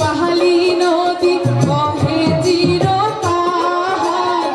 পাহালি নদী কহে চির পাহাড়